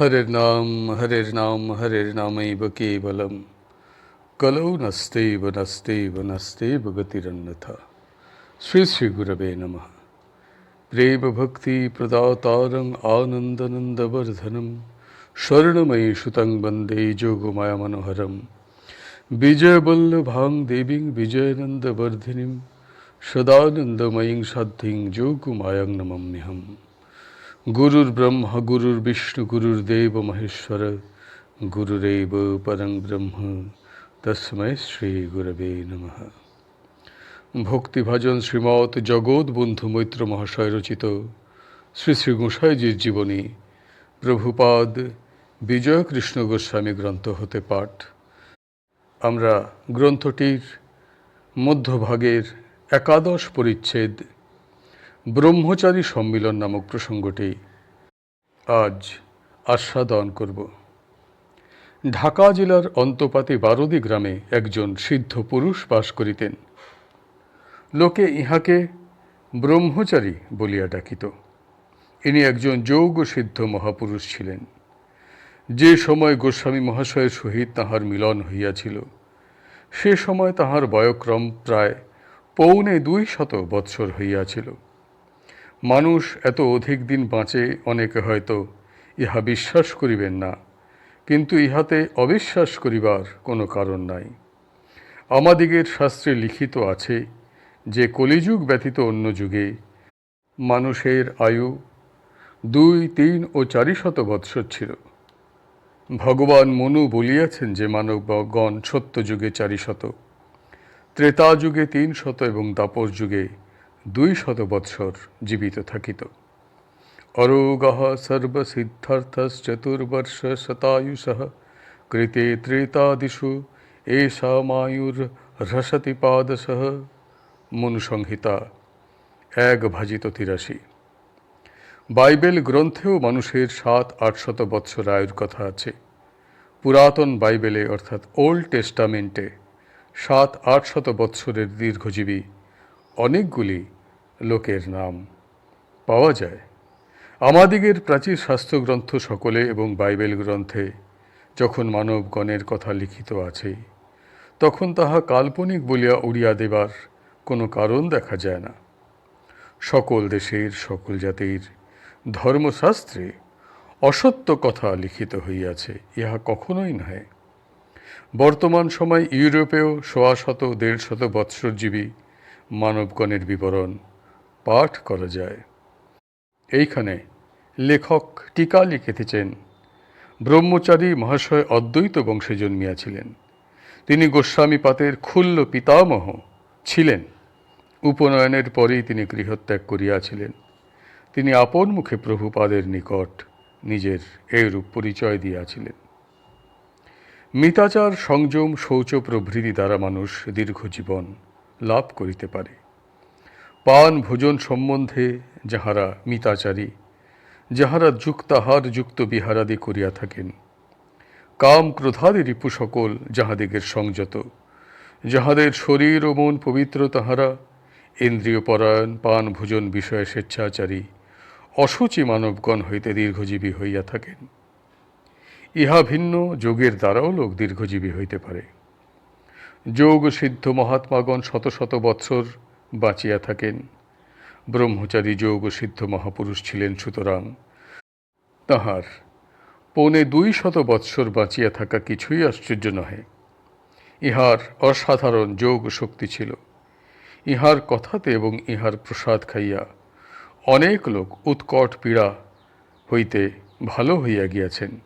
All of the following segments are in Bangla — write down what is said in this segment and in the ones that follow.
হরের নাম হরের নাম, হরের নামৈব কেবলম। কলৌ নস্তেব নস্তেব নস্তেব গতিরন্যথা শ্রী শ্রী গুরবে নম। প্রেম ভক্তি প্রদাতারং আনন্দনন্দবর্ধনম। স্বর্ণময়ী সুতং বন্দে যোগমায়া মনোহরম। বিজয়বল্লভাং দেবীং বিজয়নন্দবর্ধিনীম। সদানন্দময়ীং সাধ্যিং যোগমায়ং নমম্যহম গুরুর ব্রহ্ম গুরুর বিষ্ণু গুরুর দেব মহেশ্বর গুরুরেব পরং ব্রহ্ম তস্মৈ শ্রী গুরবে নমঃ ভক্তিভাজন শ্রীমৎ জগৎ বন্ধু মৈত্র মহাশয় রচিত শ্রী শ্রী গোসাইজির জীবনী প্রভুপাদ বিজয় কৃষ্ণ গোস্বামী গ্রন্থ হতে পাঠ আমরা গ্রন্থটির মধ্যভাগের একাদশ পরিচ্ছেদ ব্রহ্মচারী সম্মিলন নামক প্রসঙ্গটি আজ আস্বাদন করব। ঢাকা জেলার অন্তপাতে বারদি গ্রামে একজন সিদ্ধ পুরুষ বাস করিতেন। লোকে ইহাকে ব্রহ্মচারী বলিয়া ডাকিত। ইনি একজন যৌগ সিদ্ধ মহাপুরুষ ছিলেন। যে সময় গোস্বামী মহাশয়ের সহিত তাহার মিলন হইয়াছিল, সে সময় তাহার বয়ক্রম প্রায় পৌনে দুই শত বৎসর হইয়াছিল। মানুষ এত অধিক দিন বাঁচে অনেকে হয়তো, ইহা বিশ্বাস করিবেন না। কিন্তু ইহাতে অবিশ্বাস করিবার কোনো কারণ নাই। আমাদিগের শাস্ত্রে লিখিত আছে যে, কলিযুগ ব্যতীত অন্য যুগে মানুষের আয়ু দুই, তিন ও চারি শত বৎসর ছিল। ভগবান মনু বলিয়াছেন যে, মানবগণ সত্য যুগে চারি শত, ত্রেতা যুগে তিন শত এবং দাপর যুগে দুই শত বৎসর জীবিত থাকিত। অরোগः সর্বসিদ্ধার্থশ্চতুর্বর্ষ শতায়ুষ কৃতে ত্রেতাদিষু এষামায়ুর্হসতি পাদশः মনুসংহিতা। এক ভাজিত তিরাশি। বাইবেল গ্রন্থেও মানুষের সাত আটশত বৎসর আয়ুর কথা আছে। পুরাতন বাইবেলে অর্থাৎ ওল্ড টেস্টামেন্টে সাত আটশত বৎসরের দীর্ঘজীবী অনেকগুলি লোকের নাম পাওয়া যায়। আমাদিগের প্রাচীর শাস্ত্রগ্রন্থ সকলে এবং বাইবেল গ্রন্থে যখন মানবগণের কথা লিখিত আছে, তখন তাহা কাল্পনিক বলিয়া উড়িয়া দেবার কোনো কারণ দেখা যায় না। সকল দেশের, সকল জাতির ধর্মশাস্ত্রে অসত্য কথা লিখিত হইয়াছে, ইহা কখনোই নহে। বর্তমান সময় ইউরোপেও সোয়া শত দেড় শত বৎসরজীবী মানবগণের বিবরণ পাঠ করা যায়। এইখানে লেখক টিকা লিখিতেছেন ব্রহ্মচারী মহাশয় অদ্বৈত বংশে জন্মিয়াছিলেন। তিনি গোস্বামী পাতের ক্ষুল্ল পিতামহ ছিলেন। উপনয়নের পরেই তিনি গৃহত্যাগ করিয়াছিলেন। তিনি আপন মুখে প্রভুপাদের নিকট নিজের এইরূপ পরিচয় দিয়াছিলেন। মিতাচার সংযম শৌচ প্রভৃতি দ্বারা মানুষ দীর্ঘ জীবন লাভ করিতে পারে। পান ভোজন সম্বন্ধে যাহারা মিতাচারী, যাহারা যুক্তাহার যুক্ত বিহারাদি করিয়া থাকেন। কাম ক্রোধাদি রিপু সকল যাহাদিগের সংযত, যাহাদের শরীর ও মন পবিত্র তাহারা, ইন্দ্রিয় পরায়ণ পান ভোজন বিষয়ে স্বেচ্ছাচারী অসুচি মানবগণ হইতে দীর্ঘজীবী হইয়া থাকেন। ইহা ভিন্ন যোগের দ্বারাও লোক দীর্ঘজীবী হইতে পারে। যোগ সিদ্ধ মহাত্মাগণ শত শত বৎসর বাঁচিয়া থাকেন। ব্রহ্মচারী যোগ সিদ্ধ মহাপুরুষ ছিলেন সুতরাং তাহার পৌনে দুই শত বৎসর বাঁচিয়া থাকা কিছুই আশ্চর্য নহে। ইহার অসাধারণ যোগ শক্তি ছিল। ইহার কথাতে এবং ইহার প্রসাদ খাইয়া অনেক লোক উৎকট পীড়া হইতে ভালো হইয়া গিয়াছেন।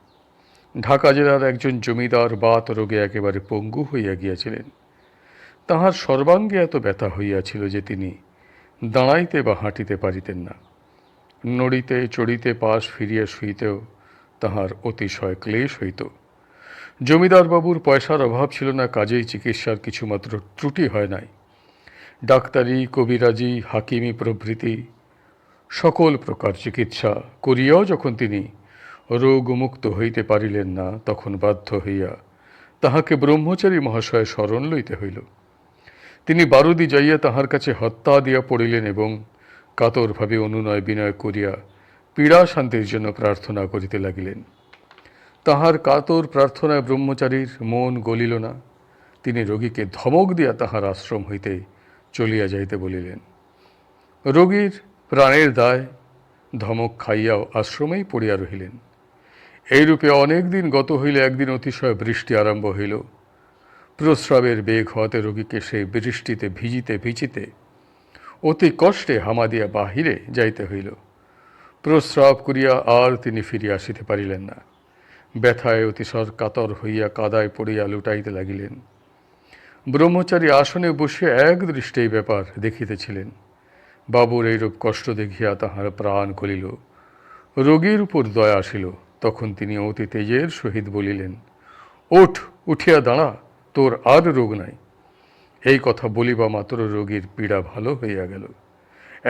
ঢাকা জেলার একজন জমিদার বাত রোগে একেবারে পঙ্গু হইয়া গিয়াছিলেন। তাহার সর্বাঙ্গে এত ব্যথা হইয়াছিল যে তিনি দাঁড়াইতে বা হাঁটিতে পারিতেন না। নড়িতে, চড়িতে, পাশ ফিরিয়া শুইতেও তাহার অতিশয় ক্লেশ হইত। জমিদারবাবুর পয়সার অভাব ছিল না, কাজেই চিকিৎসার কিছুমাত্র ত্রুটি হয় নাই। ডাক্তারি, কবিরাজি, হাকিমি প্রভৃতি সকল প্রকার চিকিৎসা করিয়াও যখন তিনি রোগমুক্ত হইতে পারিলেন না, তখন বাধ্য হইয়া তাহাকে ব্রহ্মচারী মহাশয় স্মরণ লইতে হইল। তিনি বারুদি যাইয়া তাহার কাছে হত্যা দিয়া পড়িলেন এবং কাতরভাবে অনুনয় বিনয় করিয়া পীড়া শান্তির জন্য প্রার্থনা করিতে লাগিলেন। তাহার কাতর প্রার্থনায় ব্রহ্মচারীর মন গলিল না। তিনি রোগীকে ধমক দিয়া তাহার আশ্রম হইতে চলিয়া যাইতে বলিলেন, রোগীর প্রাণের দায়, ধমক খাইয়াও আশ্রমেই পড়িয়া রহিলেন। এইরূপে অনেক দিন গত হইলে একদিন অতিশয় বৃষ্টি আরম্ভ হইল। প্রস্রাবের বেগ হওয়াতে রোগীকে সেই বৃষ্টিতে ভিজিতে ভিজিতে অতি কষ্টে হামাদিয়া বাহিরে যাইতে হইল। প্রস্রাব করিয়া আর তিনি ফিরিয়া আসিতে পারিলেন না। ব্যথায় অতিশয় কাতর হইয়া কাদায় পড়িয়া লুটাইতে লাগিলেন। ব্রহ্মচারী আসনে বসে এক দৃষ্টে ব্যাপার দেখিতেছিলেন। বাবুর এইরূপ কষ্ট দেখিয়া তাহার প্রাণ কলিল রোগীর উপর দয়া আসিল। তখন তিনি অতি তেজের সহিত বলিলেন, ওঠ, উঠিয়া দাঁড়া, তোর আর রোগ নাই। এই কথা বলিবা মাত্র রোগীর পীড়া ভালো হইয়া গেল।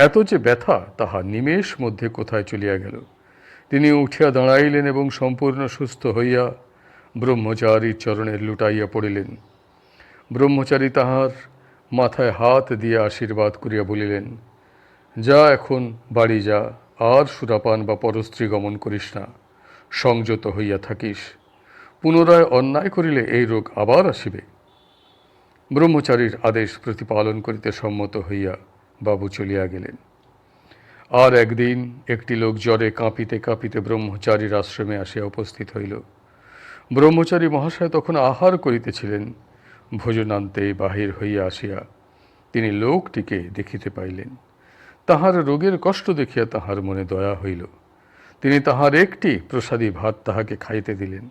এত যে ব্যথা, তাহা নিমেষ মধ্যে কোথায় চলিয়া গেল? তিনি উঠিয়া দাঁড়াইলেন এবং সম্পূর্ণ সুস্থ হইয়া ব্রহ্মচারীর চরণে লুটাইয়া পড়িলেন। ব্রহ্মচারী তাহার মাথায় হাত দিয়ে আশীর্বাদ করিয়া বলিলেন, যা এখন বাড়ি যা, আর সুরাপান বা পরস্ত্রী গমন করিস না। সংযত হইয়া থাকিস। পুনরায় অন্যায় করিলে এই রোগ আবার আসিবে। ব্রহ্মচারীর আদেশ প্রতিপালন করিতে সম্মত হইয়া বাবু চলিয়া গেলেন। আর একদিন একটি লোক জ্বরে কাঁপিতে কাঁপিতে ব্রহ্মচারীর আশ্রমে আসিয়া উপস্থিত হইল। ব্রহ্মচারী মহাশয় তখন আহার করিতেছিলেন। ভোজনান্তে বাহির হইয়া আসিয়া তিনি লোকটিকে দেখিতে পাইলেন। তাহার রোগের কষ্ট দেখিয়া তাহার মনে দয়া হইল। তিনি তাহার একটি প্রসাদী ভাত তাহাকে খাইতে দিলেন।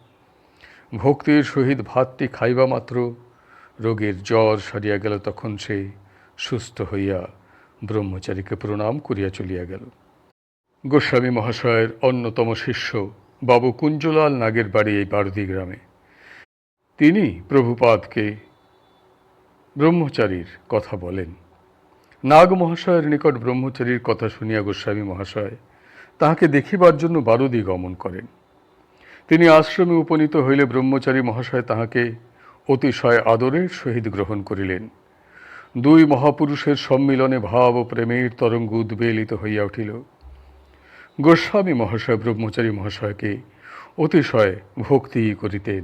ভক্তির সহিত ভাতটি খাইবা মাত্র, রোগীর জ্বর সারিয়া গেল, তখন সে সুস্থ হইয়া ব্রহ্মচারীকে প্রণাম করিয়া চলিয়া গেল। গোস্বামী মহাশয়ের অন্যতম শিষ্য বাবু কুঞ্জলাল নাগের বাড়ি এই বারদি গ্রামে। তিনি প্রভুপাদকে ব্রহ্মচারীর কথা বলেন। নাগ মহাশয়ের নিকট ব্রহ্মচারীর কথা শুনিয়া গোস্বামী মহাশয় তাহাকে দেখিবার জন্য বারুদি গমন করেন। তিনি আশ্রমে উপনীত হইলে ব্রহ্মচারী মহাশয় তাহাকে অতিশয় আদরের সহিত গ্রহণ করিলেন। দুই মহাপুরুষের সম্মিলনে ভাব ও প্রেমের তরঙ্গ উদ্বেলিত হইয়া উঠিল। গোস্বামী মহাশয় ব্রহ্মচারী মহাশয়কে অতিশয় ভক্তি করিতেন।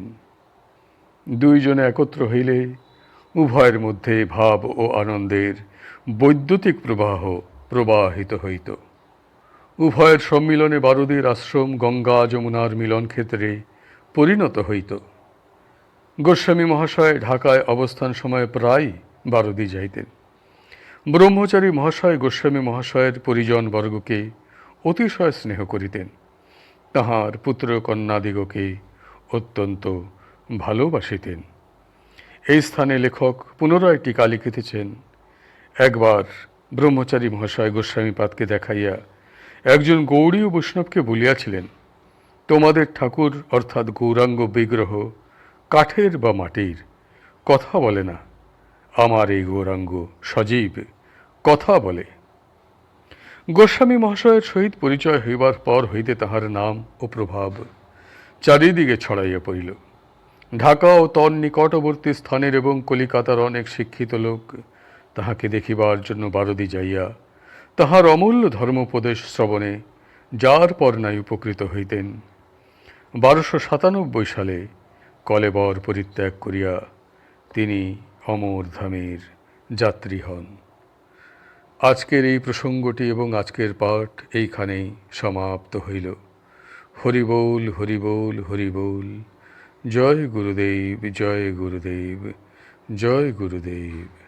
দুইজনে একত্র হইলে উভয়ের মধ্যে ভাব ও আনন্দের বৈদ্যুতিক প্রবাহ প্রবাহিত হইত। উভয়ের সম্মিলনে বারুদের আশ্রম, গঙ্গা, যমুনার মিলন ক্ষেত্রে পরিণত হইত। গোস্বামী মহাশয় ঢাকায় অবস্থান সময়ে প্রায় বারুদি যাইতেন। ব্রহ্মচারী মহাশয় গোস্বামী মহাশয়ের পরিজন বর্গকে অতিশয় স্নেহ করিতেন। তাহার পুত্র কন্যাদিগকে অত্যন্ত ভালোবাসিতেন। এই স্থানে লেখক পুনরায় টিকা লিখিতেছেন, একবার ব্রহ্মচারী মহাশয় গোস্বামীপাদকে দেখাইয়া একজন গৌড়ী ও বৈষ্ণবকে বলিয়াছিলেন, তোমাদের ঠাকুর অর্থাৎ গৌরাঙ্গ বিগ্রহ কাঠের বা মাটির? কথা বলে না। আমার এই গৌরাঙ্গ সজীব, কথা বলে। গোস্বামী মহাশয়ের সহিত পরিচয় হইবার পর হইতে তাহার নাম ও প্রভাব চারিদিকে ছড়াইয়া পড়িল। ঢাকা ও তন নিকটবর্তী স্থানের এবং কলিকাতার অনেক শিক্ষিত লোক তাহাকে দেখিবার জন্য বারদি যাইয়া তাহার অমূল্য ধর্মোপদেশ শ্রবণে যার পর নাই উপকৃত হইতেন। বারোশো সাতানব্বই সালে কলেবর পরিত্যাগ করিয়া তিনি অমর ধামের যাত্রী হন। আজকের এই প্রসঙ্গটি এবং আজকের পাঠ এইখানেই সমাপ্ত হইল। হরিবোল হরিবোল হরিবোল, জয় গুরুদেব জয় গুরুদেব জয় গুরুদেব।